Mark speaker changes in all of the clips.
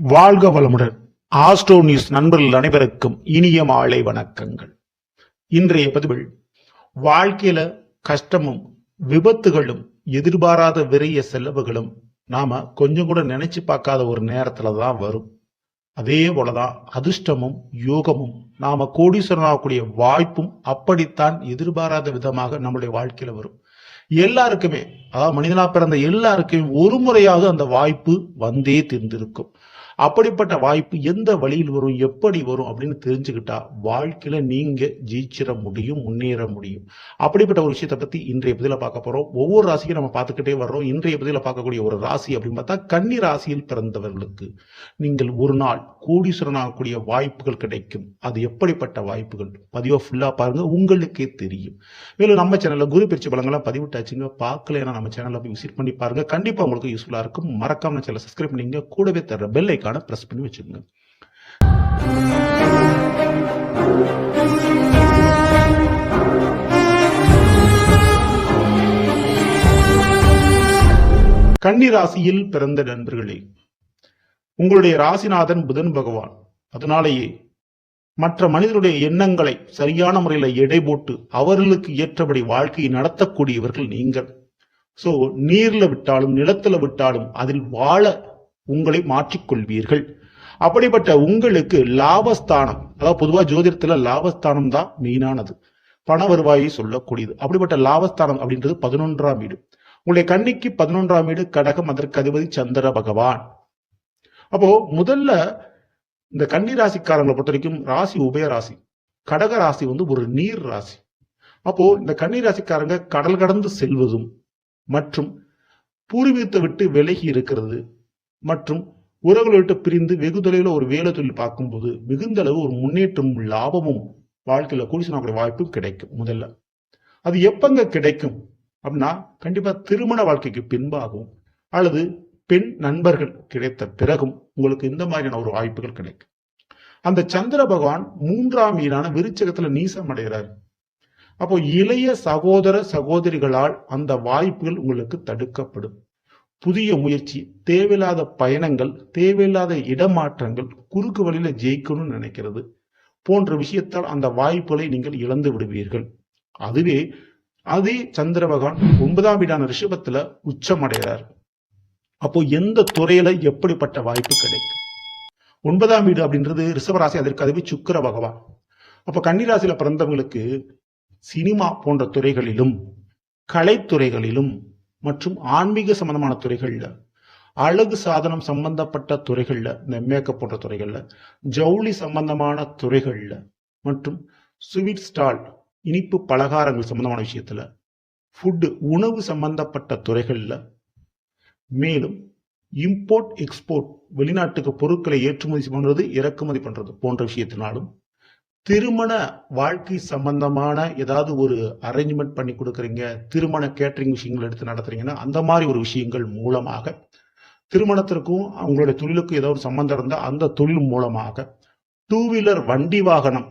Speaker 1: வாழ்க வளமுடன். Astro news நண்பர்கள் அனைவருக்கும் இனிய மாலை வணக்கங்கள். இன்றைய பதிவில் வாழ்க்கையில கஷ்டமும் விபத்துகளும் எதிர்பாராத விரைய செலவுகளும் நாம கொஞ்சம் கூட நினைச்சு பார்க்காத ஒரு நேரத்துல தான் வரும். அதே போலதான் அதிர்ஷ்டமும் யோகமும் நாம கோடீஸ்வரனாகக்கூடிய வாய்ப்பும் அப்படித்தான் எதிர்பாராத விதமாக நம்முடைய வாழ்க்கையில வரும். எல்லாருக்குமே அதாவது மனிதனா பிறந்த எல்லாருக்குமே ஒரு முறையாவது அந்த வாய்ப்பு வந்தே தீர்ந்திருக்கும். அப்படிப்பட்ட வாய்ப்பு எந்த வழியில் வரும் எப்படி வரும் அப்படின்னு தெரிஞ்சுக்கிட்டா வாழ்க்கையில நீங்க ஜெயிச்சிட முடியும் முன்னேற முடியும். அப்படிப்பட்ட ஒரு விஷயத்தை பத்தி இன்றைய பதில பார்க்க போறோம். ஒவ்வொரு ராசியும் நம்ம பார்த்துக்கிட்டே வர்றோம். இன்றைய பதில பார்க்கக்கூடிய ஒரு ராசி அப்படின்னு பார்த்தா கன்னி ராசியில் பிறந்தவர்களுக்கு நீங்கள் ஒரு நாள் கோடீஸ்வரன் வாய்ப்புகள் கிடைக்கும். அது எப்படிப்பட்ட வாய்ப்புகள்? பதிவை ஃபுல்லா பாருங்க. உங்களுக்கே தெரியும். மேலும் நம்ம சேனல்ல குரு பயிற்சி பலங்கள்லாம் பதிவிட்டாச்சுங்க. பார்க்கலன்னா நம்ம சேனல்ல போய் விசிட் பண்ணி பாருங்க. கண்டிப்பா உங்களுக்கு யூஸ்ஃபுல்லா இருக்கும். மறக்காம சேனல் சப்ஸ்கிரைப் பண்ணிங்க கூடவே தர பெல் ஐக்கான பிரஸ் பண்ணி வச்சுக்கோங்க. கன்னி ராசியில் பிறந்த நண்பர்களே உங்களுடைய ராசிநாதன் புதன் பகவான் அதனாலேயே மற்ற மனிதனுடைய எண்ணங்களை சரியான முறையில் எடை போட்டு அவர்களுக்கு ஏற்றபடி வாழ்க்கையை நடத்தக்கூடியவர்கள் நீங்கள். சோ நீர்ல விட்டாலும் நிலத்துல விட்டாலும் அதில் வாழ உங்களை மாற்றிக்கொள்வீர்கள். அப்படிப்பட்ட உங்களுக்கு லாபஸ்தானம் அதாவது பொதுவா ஜோதிடத்துல லாபஸ்தானம் தான் மெயினானது. பண வருவாயை சொல்லக்கூடியது. அப்படிப்பட்ட லாபஸ்தானம் அப்படின்றது பதினொன்றாம் வீடு. உங்களுடைய கன்னிக்கு பதினொன்றாம் வீடு கடகம் அதற்கு அதிபதி சந்திர பகவான். அப்போ முதல்ல இந்த கன்னி ராசிக்காரங்களை பொறுத்த வரைக்கும் ராசி உபய ராசி. கடக ராசி வந்து ஒரு நீர் ராசி. அப்போ இந்த கன்னி ராசிக்காரங்க கடல் கடந்து செல்வதும் மற்றும் பூர்வீகத்தை விட்டு விலகி இருக்கிறது. மற்றும் உறவுகளை விட்டு பிரிந்து வெகு தொலைவில் ஒரு வேலை தொழில் பார்க்கும்போது மிகுந்த அளவு ஒரு முன்னேற்றம் லாபமும் வாழ்க்கையில கூடிசனாக்கூடிய வாய்ப்பும் கிடைக்கும் முதல்ல. அது எப்பங்க கிடைக்கும்? அப்படின்னா கண்டிப்பா திருமண வாழ்க்கைக்கு பின்பாகவும் அல்லது பெண் நண்பர்கள் கிடைத்த பிறகும் உங்களுக்கு இந்த மாதிரியான ஒரு வாய்ப்புகள் கிடைக்கும். அந்த சந்திர பகவான் மூன்றாம் வீடான விருச்சகத்துல நீசம் அடைகிறார். அப்போ இளைய சகோதர சகோதரிகளால் அந்த வாய்ப்புகள் உங்களுக்கு தடுக்கப்படும். புதிய முயற்சி தேவையில்லாத பயணங்கள் தேவையில்லாத இடமாற்றங்கள் குறுக்கு வழியில ஜெயிக்கணும்னு நினைக்கிறது போன்ற விஷயத்தால் அந்த வாய்ப்புகளை நீங்கள் இழந்து விடுவீர்கள். அதுவே அதே சந்திர பகவான் ஒன்பதாம் வீடான ரிஷபத்துல உச்சம் அடைகிறார் அப்போ எந்த துறையில எப்படிப்பட்ட வாய்ப்பு கிடைக்கும்? ஒன்பதாம் வீடு அப்படின்றது ரிஷபராசி அதற்கு அதுவே சுக்கர பகவான். அப்போ கன்னிராசியில பிறந்தவங்களுக்கு சினிமா போன்ற துறைகளிலும் கலைத்துறைகளிலும் மற்றும் ஆன்மீக சம்பந்தமான துறைகள்ல அழகு சாதனம் சம்பந்தப்பட்ட துறைகள்ல இந்த மேக்கப் போன்ற துறைகள்ல ஜவுளி சம்பந்தமான துறைகள்ல மற்றும் ஸ்வீட் ஸ்டால் இனிப்பு பலகாரங்கள் சம்பந்தமான விஷயத்துல ஃபுட்டு உணவு சம்பந்தப்பட்ட துறைகள்ல மேலும் இம்போர்ட் எக்ஸ்போர்ட் வெளிநாட்டுக்கு பொருட்களை ஏற்றுமதி பண்றது இறக்குமதி பண்றது போன்ற விஷயத்தினாலும் திருமண வாழ்க்கை சம்பந்தமான ஏதாவது ஒரு அரேஞ்ச்மெண்ட் பண்ணி கொடுக்குறீங்க திருமண கேட்டரிங் விஷயங்கள் எடுத்து நடத்துறீங்கன்னா அந்த மாதிரி ஒரு விஷயங்கள் மூலமாக திருமணத்திற்கும் அவங்களுடைய தொழிலுக்கும் ஏதாவது ஒரு சம்பந்தம் இருந்தால் அந்த தொழில் மூலமாக டூ வீலர் வண்டி வாகனம்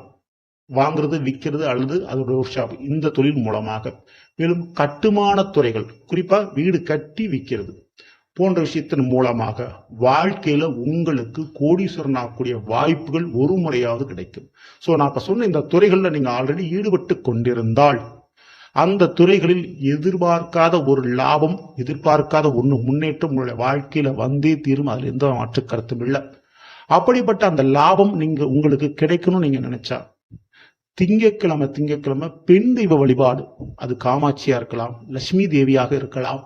Speaker 1: வாங்குறது விற்கிறது அல்லது அதோட ஒர்க் ஷாப் இந்த தொழில் மூலமாக. மேலும் கட்டுமான துறைகள் குறிப்பாக வீடு கட்டி விற்கிறது போன்ற விஷயத்தின் மூலமாக வாழ்க்கையில உங்களுக்கு கோடீஸ்வரன் ஆகக்கூடிய வாய்ப்புகள் ஒரு முறையாவது கிடைக்கும். ஸோ நான் இப்ப சொன்ன இந்த துறைகளில் நீங்க ஆல்ரெடி ஈடுபட்டு கொண்டிருந்தால் அந்த துறைகளில் எதிர்பார்க்காத ஒரு லாபம் எதிர்பார்க்காத ஒன்று முன்னேற்றம் உங்களுடைய வாழ்க்கையில வந்தே தீரும். அதுல எந்த மாற்று கருத்தும் இல்லை. அப்படிப்பட்ட அந்த லாபம் நீங்க உங்களுக்கு கிடைக்கணும்னு நீங்க நினைச்சா திங்கக்கிழமை திங்கக்கிழமை பெண் தெய்வ வழிபாடு அது காமாட்சியா இருக்கலாம் லட்சுமி தேவியாக இருக்கலாம்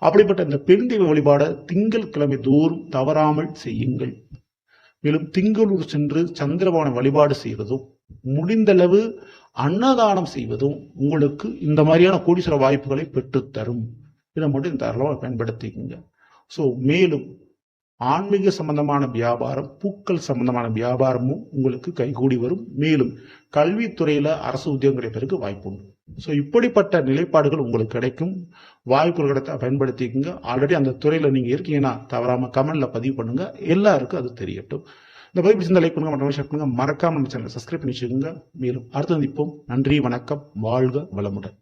Speaker 1: அப்படிப்பட்ட இந்த பெண் தெய்வ வழிபாடை திங்கள் கிழமை தோறும் தவறாமல் செய்யுங்கள். மேலும் திங்களூர் சென்று சந்திரபவனை வழிபாடு செய்வதும் முடிந்தளவு அன்னதானம் செய்வதும் உங்களுக்கு இந்த மாதிரியான கோடீஸ்வர வாய்ப்புகளை பெற்றுத்தரும் இதை மட்டும் தாராளமாக பயன்படுத்திக்கங்க. ஸோ மேலும் ஆன்மீக சம்பந்தமான வியாபாரம் பூக்கள் சம்பந்தமான வியாபாரமும் உங்களுக்கு கைகூடி வரும். மேலும் கல்வித்துறையில் அரசு உத்தியோகம் கிடைப்பதற்கு வாய்ப்பு உண்டு ஸோ இப்படிப்பட்ட நிலைப்பாடுகள் உங்களுக்கு கிடைக்கும். வாய்ப்புகள் கிடைத்த பயன்படுத்திக்கோங்க. ஆல்ரெடி அந்த துறையில் நீங்கள் இருக்கீங்கன்னா தவறாமல் கமெண்டில் பதிவு பண்ணுங்கள் எல்லாருக்கும் அது தெரியட்டும். இந்த பதிவு பிடிச்சிருந்த லைக் பண்ணுங்க மற்றும் ஷேர் பண்ணுங்கள் மறக்காமல் நம்ம சேனலை சப்ஸ்கிரைப் பண்ணி வச்சுக்கோங்க. மேலும் அடுத்து நிற்போம் நன்றி வணக்கம். வாழ்க வளமுடன்.